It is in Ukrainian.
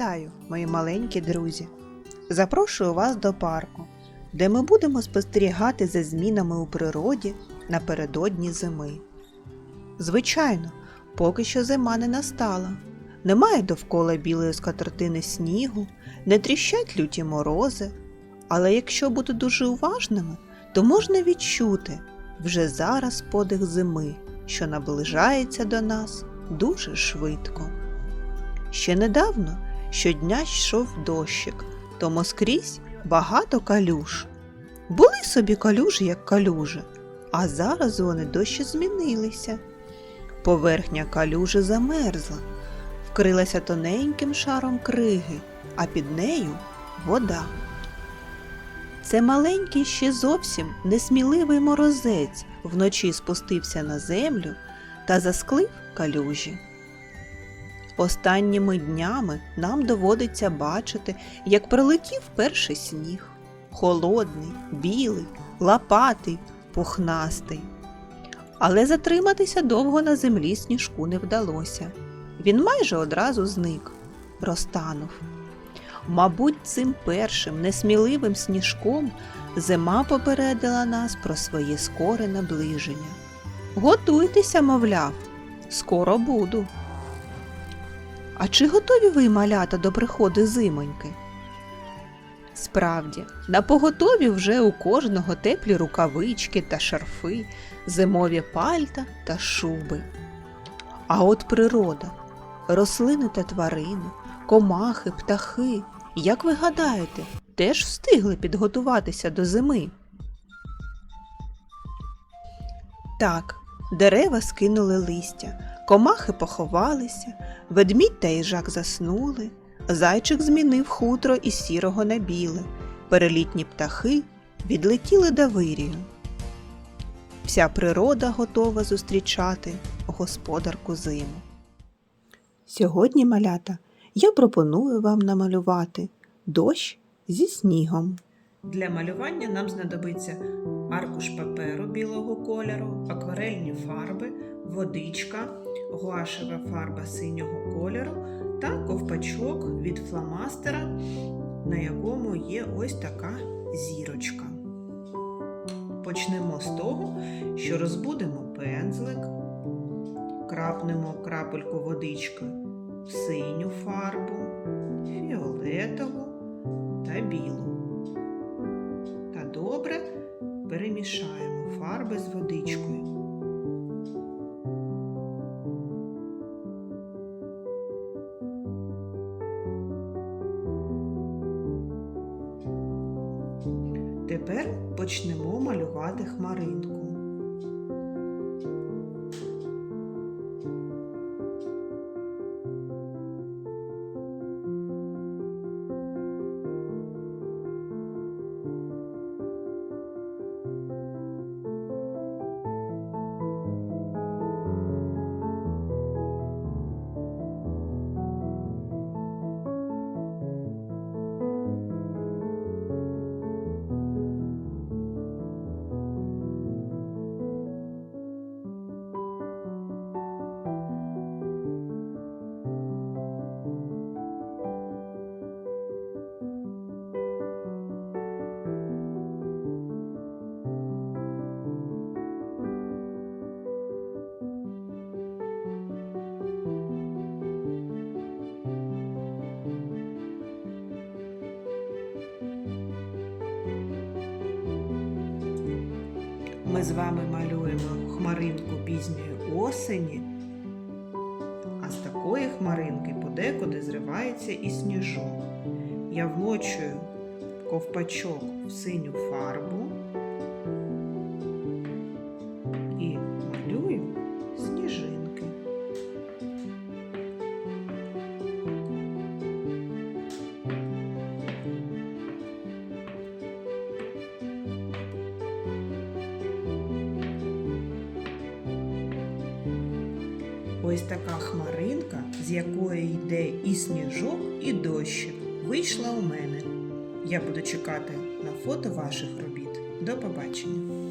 Вітаю, мої маленькі друзі! Запрошую вас до парку, де ми будемо спостерігати за змінами у природі напередодні зими. Звичайно, поки що зима не настала. Немає довкола білої скатертини снігу, не тріщать люті морози. Але якщо бути дуже уважними, то можна відчути вже зараз подих зими, що наближається до нас дуже швидко. Ще недавно щодня йшов дощик, тому скрізь багато калюж. Були собі калюжі, як калюжі, а зараз вони дощі змінилися. Поверхня калюжі замерзла, вкрилася тоненьким шаром криги, а під нею вода. Це маленький ще зовсім несміливий морозець вночі спустився на землю та засклив калюжі. Останніми днями нам доводиться бачити, як прилетів перший сніг. Холодний, білий, лопатий, пухнастий. Але затриматися довго на землі сніжку не вдалося. Він майже одразу зник, розтанув. Мабуть, цим першим несміливим сніжком зима попередила нас про своє скоре наближення. Готуйтеся, мовляв, скоро буду. А чи готові ви, малята, до приходу зимоньки? Справді, на поготові вже у кожного теплі рукавички та шарфи, зимові пальта та шуби. А от природа, рослини та тварини, комахи, птахи, як ви гадаєте, теж встигли підготуватися до зими? Так, дерева скинули листя, комахи поховалися, ведмідь та їжак заснули, зайчик змінив хутро із сірого на біле, перелітні птахи відлетіли до вирію. Вся природа готова зустрічати господарку зиму. Сьогодні, малята, я пропоную вам намалювати дощ зі снігом. Для малювання нам знадобиться аркуш паперу білого кольору, акварельні фарби, водичка, гуашева фарба синього кольору та ковпачок від фломастера, на якому є ось така зірочка. Почнемо з того, що розбудемо пензлик, крапнемо крапельку водички в синю фарбу, фіолетову та білу. Та добре перемішаємо фарби з водичкою. Тепер почнемо малювати хмаринку. Ми з вами малюємо хмаринку пізньої осені, а з такої хмаринки подекуди зривається і сніжок. Я вмочую ковпачок в синю фарбу Ось така хмаринка, з якої йде і сніжок, і дощик, вийшла у мене. Я буду чекати на фото ваших робіт. До побачення!